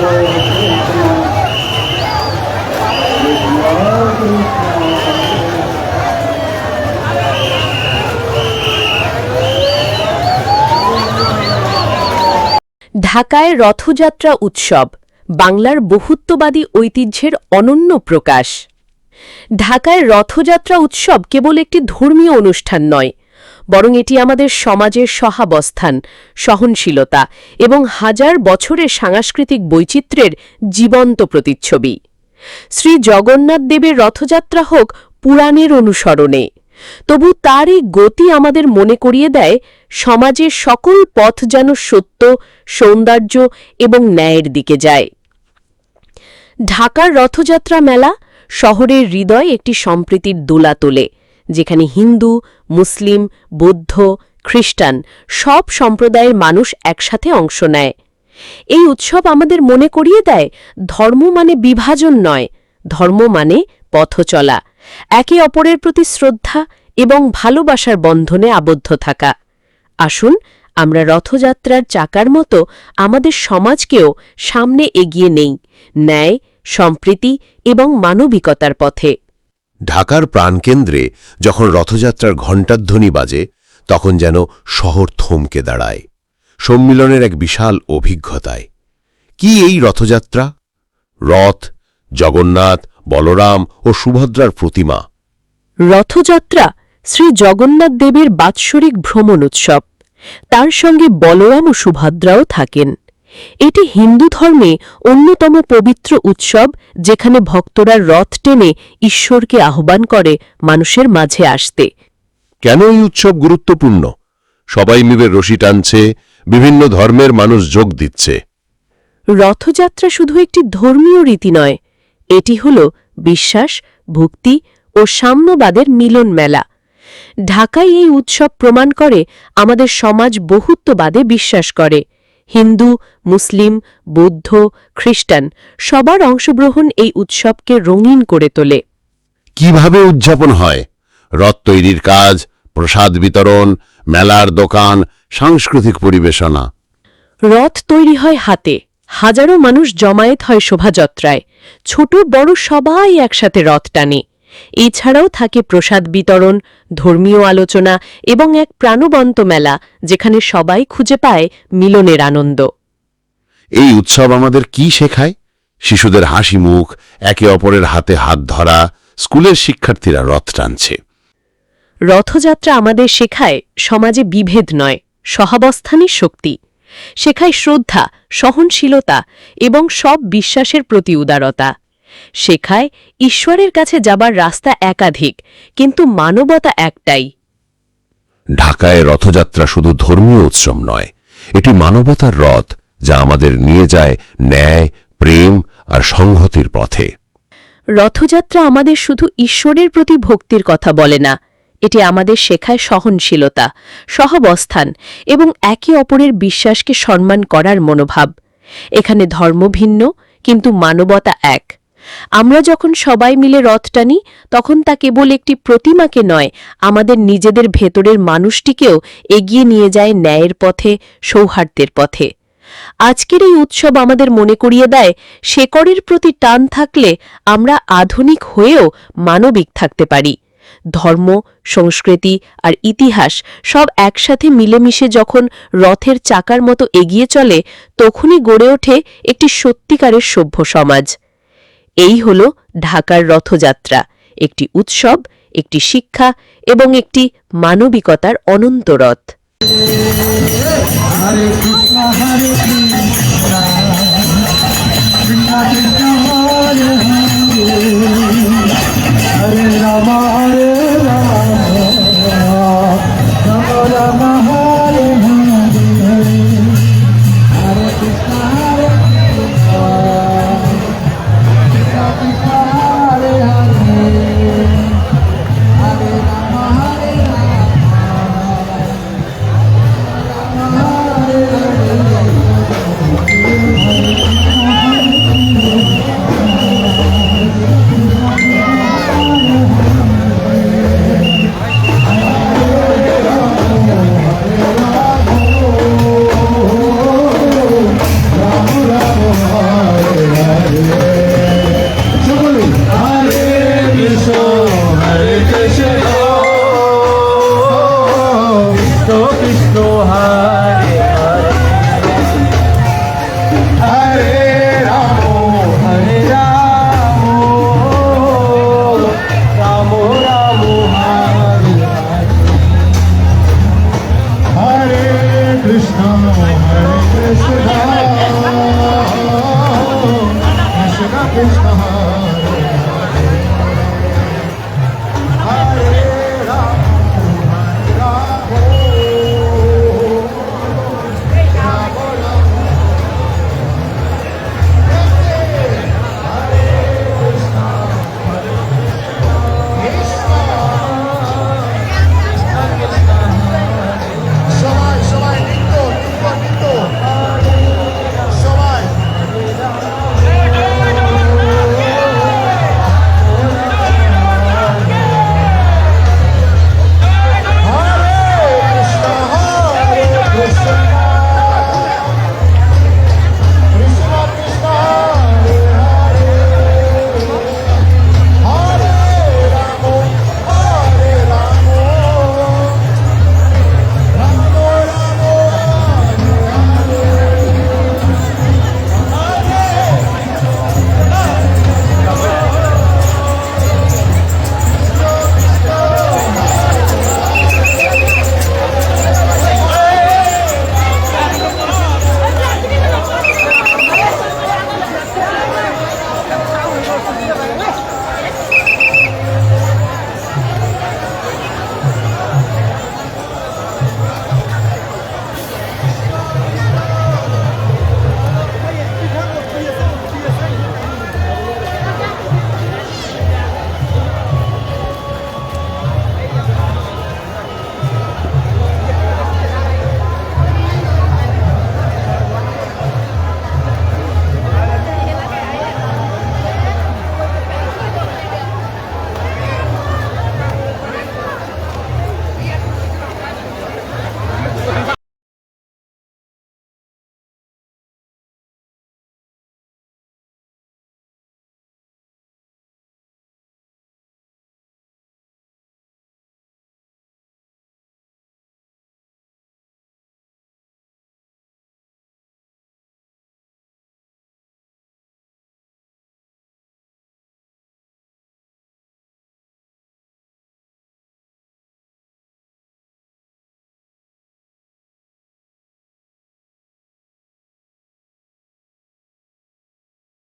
ঢাকায় রথযাত্রা উৎসব, বাংলার বহুত্ববাদী ঐতিহ্যের অনন্য প্রকাশ। ঢাকায় রথযাত্রা উৎসব কেবল একটি ধর্মীয় অনুষ্ঠান নয় বরং এটি আমাদের সমাজের সহাবস্থান, সহনশীলতা এবং হাজার বছরের সাংস্কৃতিক বৈচিত্র্যের জীবন্ত প্রতিচ্ছবি। শ্রী জগন্নাথ দেবের রথযাত্রা হোক পুরাণের অনুসরণে। তবু তার এই গতি আমাদের মনে করিয়ে দেয় সমাজের সকল পথ যেন সত্য, সৌন্দর্য এবং ন্যায়ের দিকে যায়। ঢাকার রথযাত্রা মেলা শহরের হৃদয় একটি সম্প্রীতির দোলা তোলে। যেখানে হিন্দু, মুসলিম, বৌদ্ধ, খ্রিস্টান সব সম্প্রদায়ের মানুষ একসাথে অংশ নেয়। এই উৎসব আমাদের মনে করিয়ে দেয়, ধর্ম মানে বিভাজন নয়, ধর্ম মানে পথ চলা, একে অপরের প্রতি শ্রদ্ধা এবং ভালোবাসার বন্ধনে আবদ্ধ থাকা। আসুন, আমরা রথযাত্রার চাকার মতো আমাদের সমাজকেও সামনে এগিয়ে নেই, ন্যায়, সম্প্রীতি এবং মানবিকতার পথে। ঢাকার প্রাণকেন্দ্রে যখন রথযাত্রার ঘণ্টাধ্বনি বাজে, তখন যেন শহর থমকে দাঁড়ায়। সম্মিলনের এক বিশাল অভিজ্ঞতায়। কি এই রথযাত্রা? রথ, জগন্নাথ, বলরাম ও সুভদ্রার প্রতিমা। রথযাত্রা শ্রী জগন্নাথ দেবের বাৎসরিক ভ্রমণ উৎসব তার সঙ্গে বলরাম ও সুভদ্রাও থাকেন। এটি হিন্দু ধর্মে অন্যতম পবিত্র উৎসব যেখানে ভক্তরা রথ টেনে ঈশ্বরকে আহ্বান করে মানুষের মাঝে আসতে। কেন এই উৎসব গুরুত্বপূর্ণ? সবাই মিলে রশি টানছে বিভিন্ন ধর্মের মানুষ যোগ দিচ্ছে। রথযাত্রা শুধু একটি ধর্মীয় রীতি নয় এটি হল বিশ্বাস ভক্তি ও সাম্যবাদের মিলন মেলা। ঢাকায় এই উৎসব প্রমাণ করে আমাদের সমাজ বহুত্ববাদে বিশ্বাস করে। হিন্দু মুসলিম বৌদ্ধ খ্রিস্টান সবার অংশগ্রহণ এই উৎসবকে রঙিন করে তোলে। কীভাবে উদযাপন হয়? রথ তৈরির কাজ প্রসাদ বিতরণ মেলার দোকান সাংস্কৃতিক পরিবেশনা। রথ তৈরি হয় হাতে। হাজারো মানুষ জমায়েত হয় শোভাযাত্রায়। ছোট বড় সবাই একসাথে রথ টানে। এছাড়াও থাকে প্রসাদ বিতরণ ধর্মীয় আলোচনা এবং এক প্রাণবন্ত মেলা যেখানে সবাই খুঁজে পায় মিলনের আনন্দ। এই উৎসব আমাদের কি শেখায়? শিশুদের হাসি মুখ একে অপরের হাতে হাত ধরা স্কুলের শিক্ষার্থীরা রথ টানছে। রথযাত্রা আমাদের শেখায় সমাজে বিভেদ নয় সহাবস্থানই শক্তি। শেখায় শ্রদ্ধা সহনশীলতা এবং সব বিশ্বাসের প্রতি উদারতা। শেখায় ঈশ্বরের কাছে যাবার রাস্তা একাধিক কিন্তু মানবতা একটাই। ঢাকায় রথযাত্রা শুধু ধর্মীয় উৎসব নয় এটি মানবতার রথ যা আমাদের নিয়ে যায় ন্যায় প্রেম আর সংহতির পথে। রথযাত্রা আমাদের শুধু ঈশ্বরের প্রতি ভক্তির কথা বলে না এটি আমাদের শেখায় সহনশীলতা সহাবস্থান এবং একে অপরের বিশ্বাসকে সম্মান করার মনোভাব। এখানে ধর্ম ভিন্ন কিন্তু মানবতা এক। আমরা যখন সবাই মিলে রথ টানি, তখন তা কেবল একটি প্রতিমাকে নয়, আমাদের নিজেদের ভেতরের মানুষটিকেও এগিয়ে নিয়ে যায় ন্যায়ের পথে, সৌহার্দ্যের পথে। আজকের এই উৎসব আমাদের মনে করিয়ে দেয় শেকড়ের প্রতি টান থাকলে আমরা আধুনিক হয়েও মানবিক থাকতে পারি। ধর্ম, সংস্কৃতি আর ইতিহাস সব একসাথে মিলেমিশে যখন রথের চাকার মতো এগিয়ে চলে, তখনই গড়ে ওঠে একটি সত্যিকারের সভ্য সমাজ। এই হল ঢাকার রথযাত্রা। একটি উৎসব একটি শিক্ষা এবং একটি মানবিকতার অনন্ত রথ। কৃষ্ণ কৃষ্ণ